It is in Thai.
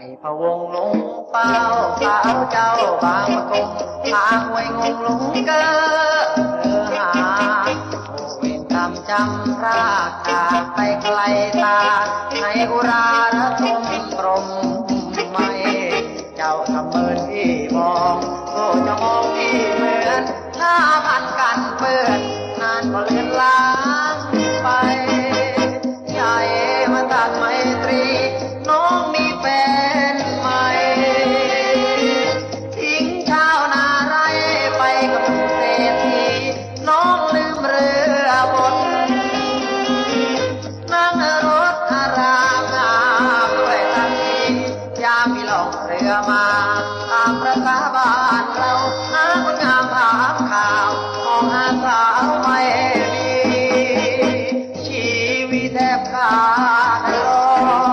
ไม่พะวงหลงเป้าสาวเจ้าบางมะกงทางไว้งงหลงเกอเออหาโอเวรกรรมจำรากจากไปไกลตาให้อุราระทมกรมไม่เจ้าทำเมินที่มองโอ้จะมองที่เหมือนหน้าพันกันเปื้อนนานก็เลือนล้างไปใหญ่มาตัดไมตรีน้องมีามีลองเรือมาตามประสาบ้านเราหาคนงามหาข่าวของหาสาวไม่มีชีวิตแทบขาดลอย